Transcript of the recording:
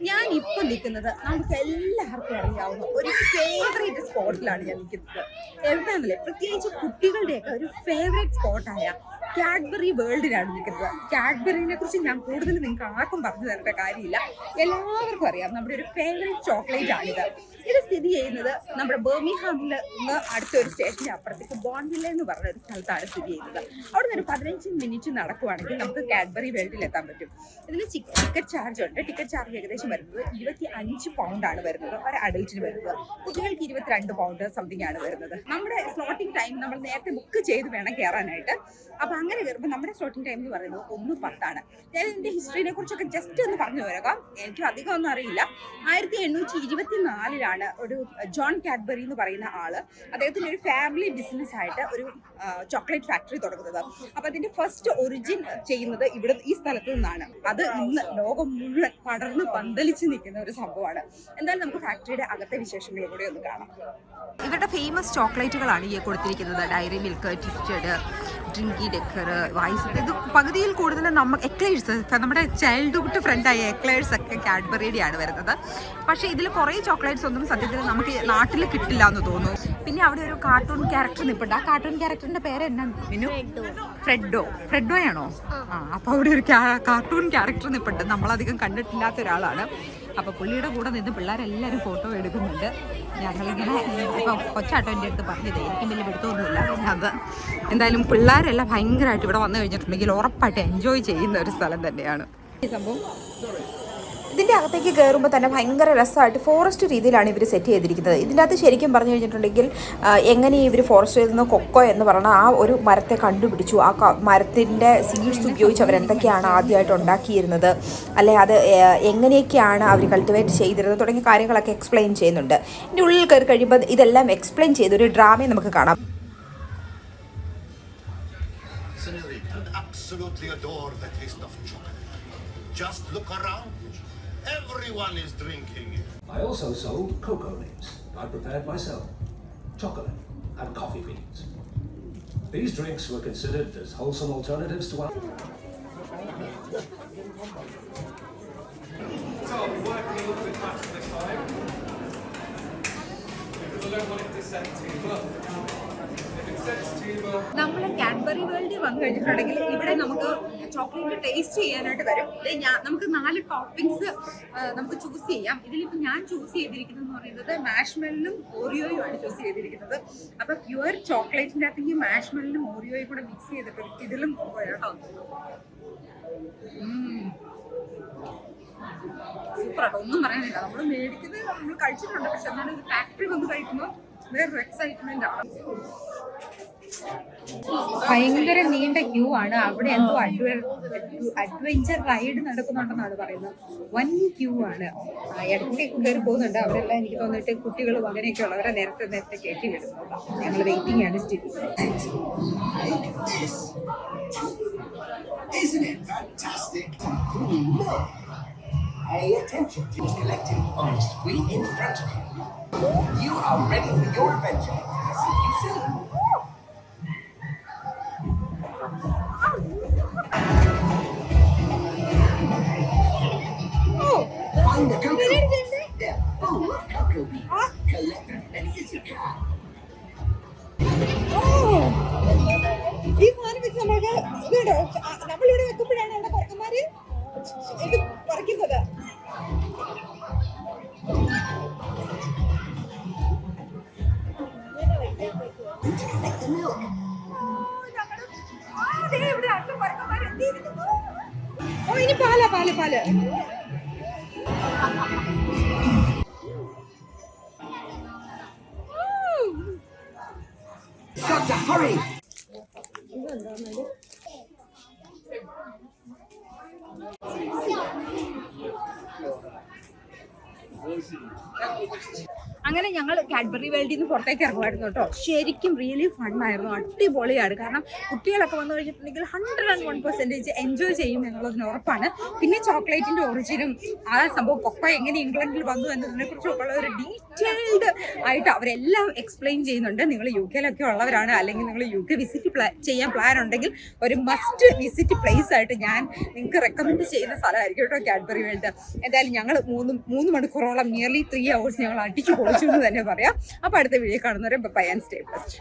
ഞാൻ ഇപ്പൊ നിൽക്കുന്നത് നമുക്ക് എല്ലാവർക്കും അറിയാവുന്ന ഒരു ഫേവറേറ്റ് സ്പോട്ടിലാണ് ഞാൻ നിൽക്കുന്നത്. എവിടെയാണല്ലേ പ്രത്യേകിച്ച് കുട്ടികളുടെയൊക്കെ ഒരു ഫേവറേറ്റ് സ്പോട്ടായ കാഡ്ബറി വേൾഡിലാണ് നിൽക്കുന്നത്. കാഡ്ബറിനെ കുറിച്ച് ഞാൻ കൂടുതൽ നിങ്ങൾക്ക് ആർക്കും പറഞ്ഞു തരേണ്ട കാര്യമില്ല. എല്ലാവർക്കും അറിയാം നമ്മുടെ ഒരു ഫേവറേറ്റ് ചോക്ലേറ്റ് ആണിത്. ഇത് സ്ഥിതി ചെയ്യുന്നത് നമ്മുടെ ബേമിഹാമിൽ നിന്ന് അടുത്തൊരു സ്റ്റേഷന്റെ അപ്പുറത്തേക്ക് ബോൺവില്ല എന്ന് പറഞ്ഞ ഒരു സ്ഥലത്താണ് സ്ഥിതി ചെയ്യുന്നത്. അവിടെ നിന്ന് ഒരു പതിനഞ്ച് മിനിറ്റ് നടക്കുവാണെങ്കിൽ നമുക്ക് കാഡ്ബറി വേൾഡിൽ എത്താൻ പറ്റും. ഇതിൽ ടിക്കറ്റ് ചാർജ് ഉണ്ട്. ടിക്കറ്റ് ചാർജ് ഏകദേശം വരുന്നത് ഇരുപത്തി അഞ്ച് പൗണ്ട് ആണ് വരുന്നത്. ഒരു അഡൽറ്റിന് വരുന്നത്. കുട്ടികൾക്ക് ഇരുപത്തിരണ്ട് പൗണ്ട് സംതിങ് ആണ് വരുന്നത്. നമ്മുടെ സ്ലോട്ടിംഗ് ടൈം നമ്മൾ നേരത്തെ ബുക്ക് ചെയ്ത് വേണം കയറാനായിട്ട് അപ്പൊ അങ്ങനെ കയറുമ്പോൾ നമ്മുടെ സ്ലോട്ടിംഗ് ടൈം എന്ന് പറയുന്നത് ഒന്ന് പത്താണ്. ഞാൻ ഇതിന്റെ ഹിസ്റ്ററിനെ കുറിച്ചൊക്കെ ജസ്റ്റ് ഒന്ന് പറഞ്ഞു തരാം. എനിക്ക് അധികം ഒന്നും അറിയില്ല. ആയിരത്തി എണ്ണൂറ്റി ഇരുപത്തി നാലിലാണ് ഒരു ജോൺ കാഡ്ബറി എന്ന് പറയുന്ന ആൾ അദ്ദേഹത്തിന്റെ ഒരു ഫാമിലി ബിസിനസ് ആയിട്ട് ഒരു ചോക്ലേറ്റ് ഫാക്ടറി തുടങ്ങുന്നത്. അപ്പൊ അതിന്റെ ഫസ്റ്റ് ഒറിജിൻ ചെയ്യുന്നത് ഇവിടെ ഈ സ്ഥലത്ത് നിന്നാണ്. അത് ഇന്ന് ലോകം മുഴുവൻ പടർന്ന് പന്തലിച്ച് നിൽക്കുന്ന ഒരു സംഭവമാണ്. എന്തായാലും നമുക്ക് ഫാക്ടറിയുടെ അകത്തെ വിശേഷങ്ങളും കൂടെ ഒന്ന് കാണാം. ഇവരുടെ ഫേമസ് ചോക്ലേറ്റുകളാണ് ഈ കൊടുത്തിരിക്കുന്നത്. Dairy Milk Twisted Dinky Decker wise ഇത് പകുതിയിൽ കൂടുതൽ നമ്മൾ എക്ലേഴ്സ് നമ്മുടെ ചൈൽഡ്ഹുഡ് ഫ്രണ്ടായ എക്ലേഴ്സ് ഒക്കെ കാഡ്ബറിയുടെയാണ് വരുന്നത്. പക്ഷേ ഇതിൽ കുറേ ചോക്ലേറ്റ്സ് ഒന്നും സത്യത്തിൽ നമുക്ക് നാട്ടിൽ കിട്ടില്ല എന്ന് തോന്നുന്നു. പിന്നെ അവിടെ ഒരു കാർട്ടൂൺ ക്യാരക്ടർ നിൽപ്പുണ്ട് ആ കാർട്ടൂൺ ക്യാരക്ടറിന്റെ പേര് എന്നാ മിനു ഫ്രെഡോ. ഫ്രെഡോ ആണോ ആ അപ്പോൾ അവിടെ ഒരു കാർട്ടൂൺ ക്യാരക്ടർ നിൽപ്പുണ്ട് നമ്മളധികം കണ്ടിട്ടില്ലാത്ത ഒരാളാണ്. അപ്പോൾ പുള്ളിയുടെ കൂടെ നിന്ന് പിള്ളേരെല്ലാവരും ഫോട്ടോ എടുക്കുന്നുണ്ട്. ഞങ്ങളിങ്ങനെ ഇപ്പം കൊച്ചാട്ടോ എന്റെ അടുത്ത് പറഞ്ഞത് എനിക്കും വലിയ പിടുത്തമൊന്നുമില്ല. പിന്നെ അത് എന്തായാലും പിള്ളേരെല്ലാം ഭയങ്കരമായിട്ട് ഇവിടെ വന്നു കഴിഞ്ഞിട്ടുണ്ടെങ്കിൽ ഉറപ്പായിട്ട് എൻജോയ് ചെയ്യുന്ന ഒരു സ്ഥലം തന്നെയാണ്. ഈ സംഭവം ഇതിന്റെ അകത്തേക്ക് കയറുമ്പോൾ തന്നെ ഭയങ്കര രസമായിട്ട് ഫോറസ്റ്റ് രീതിയിലാണ് ഇവർ സെറ്റ് ചെയ്തിരിക്കുന്നത്. ഇതിന്റെ അകത്ത് ശരിക്കും പറഞ്ഞു കഴിഞ്ഞിട്ടുണ്ടെങ്കിൽ എങ്ങനെ ഇവർ ഫോറസ്റ്റിൽ നിന്ന് കൊക്കോ എന്ന് പറഞ്ഞ ആ ഒരു മരത്തെ കണ്ടുപിടിച്ചു. ആ മരത്തിന്റെ സീഡ്സ് ഉപയോഗിച്ച് അവർ എന്തൊക്കെയാണ് ആദ്യമായിട്ട് ഉണ്ടാക്കിയിരുന്നത്? അല്ലെ അത് എങ്ങനെയൊക്കെയാണ് അവർ കൾട്ടിവേറ്റ് ചെയ്തിരുന്നത് തുടങ്ങിയ കാര്യങ്ങളൊക്കെ എക്സ്പ്ലെയിൻ ചെയ്യുന്നുണ്ട്. ഇതിന്റെ ഉള്ളിൽ കയറി കഴിയുമ്പോൾ ഇതെല്ലാം എക്സ്പ്ലെയിൻ ചെയ്ത് ഒരു ഡ്രാമയെ നമുക്ക് കാണാം. Absolutely adore the taste of chocolate. Just look around. Everyone is drinking it. I also sold cocoa beans I prepared myself, chocolate, and coffee beans. These drinks were considered as wholesome alternatives to other. നമ്മൾ Cadbury വേൾഡിൽ വന്നു കഴിഞ്ഞിട്ടുണ്ടെങ്കിൽ ഇവിടെ നമുക്ക് chocolate taste ചെയ്യാനായിട്ട് വരും. ഞാൻ നമുക്ക് നാല് ടോപ്പിംഗ്സ് നമുക്ക് ചൂസ് ചെയ്യാം. ഇതിലിപ്പോൾ ഞാൻ ചൂസ് ചെയ്തിരിക്കുന്നത് എന്ന് പറയുന്നത് മാഷ്മെല്ലും ഓറിയോയും ആണ് ചൂസ് ചെയ്തിരിക്കുന്നത്. അപ്പൊ പ്യുവർ ചോക്ലേറ്റിന്റെ അകത്ത് ഈ മാഷ്മെല്ലും ഓറിയോയും കൂടെ മിക്സ് ചെയ്തിട്ട് ഇതിലും കേട്ടോ. സൂപ്പർ ആട്ടോ. ഒന്നും പറയാനില്ല. നമ്മൾ മേടിക്കുന്നത് നമ്മൾ കഴിച്ചിട്ടുണ്ട്. പക്ഷെ എന്നാലും ഫാക്ടറി വന്ന് കഴിക്കുമ്പോൾ വേറൊരു എക്സൈറ്റ്മെന്റ് ആണ്. ഭയങ്കര നീണ്ട ക്യൂ ആണ് അവിടെ എന്തോ അഡ്വഞ്ചർ റൈഡ് നടക്കുന്നുണ്ടെന്നാണ് പറയുന്നത് വൻ ക്യൂ ആണ് ഇടയ്ക്ക് കയറി പോകുന്നുണ്ട് അവരെല്ലാം എനിക്ക് തോന്നിയിട്ട് കുട്ടികളും അങ്ങനെയൊക്കെ ഉള്ളവരെ നേരത്തെ നേരത്തെ കയറ്റി വിടുന്നു ഞങ്ങൾ വെയിറ്റിംഗ് ആണ് സ്ഥിതി! Pay attention to the collective on the screen in front of you. You are ready for your adventure. See you soon. നമ്മളിവിടെ വെക്കുമ്പോഴാണ് അവിടെ കുറക്കന്മാര് ഇത് പറിക്കുന്നത്? ഓ ഇനി പാല പാൽ പാൽ. hoje é competitivo. അങ്ങനെ ഞങ്ങൾ കാഡ്ബറി വേൾഡിൽ നിന്ന് പുറത്തേക്ക് ഇറങ്ങുമായിരുന്നു കേട്ടോ. ശരിക്കും റിയലി ഫൺ ആയിരുന്നു. അടിപൊളിയാണ് കാരണം കുട്ടികളൊക്കെ വന്നു കഴിഞ്ഞിട്ടുണ്ടെങ്കിൽ hundred and one percentage enjoy ചെയ്യും എന്നുള്ളതിന് ഉറപ്പാണ്. പിന്നെ ചോക്ലേറ്റിന്റെ ഒറിജിനും ആ സംഭവം കൊക്ക എങ്ങനെ ഇംഗ്ലണ്ടിൽ വന്നു എന്നതിനെ കുറിച്ചൊക്കെ ഉള്ള ഒരു ഡീറ്റെയിൽഡ് ആയിട്ട് അവരെല്ലാം എക്സ്പ്ലെയിൻ ചെയ്യുന്നുണ്ട്. നിങ്ങൾ യു കെയിലൊക്കെ ഉള്ളവരാണ്. അല്ലെങ്കിൽ നിങ്ങൾ യു കെ വിസിറ്റ് ചെയ്യാൻ പ്ലാൻ ഉണ്ടെങ്കിൽ ഒരു മസ്റ്റ് വിസിറ്റ് പ്ലേസ് ആയിട്ട് ഞാൻ നിങ്ങൾക്ക് റെക്കമെൻഡ് ചെയ്യുന്ന സ്ഥലമായിരിക്കും കേട്ടോ കാഡ്ബറി വേൾഡ് എന്തായാലും ഞങ്ങൾ മൂന്ന് മൂന്ന് മണിക്കൂറോളം നിയർലി ത്രീ അവേഴ്സ് ഞങ്ങൾ അടിച്ചു പൊളിച്ചു എന്ന് തന്നെ പറയാം. അപ്പോൾ അടുത്ത വീഡിയോ കാണുന്നവരെ ബൈ ആൻഡ് സ്റ്റേ ബെസ്റ്റ്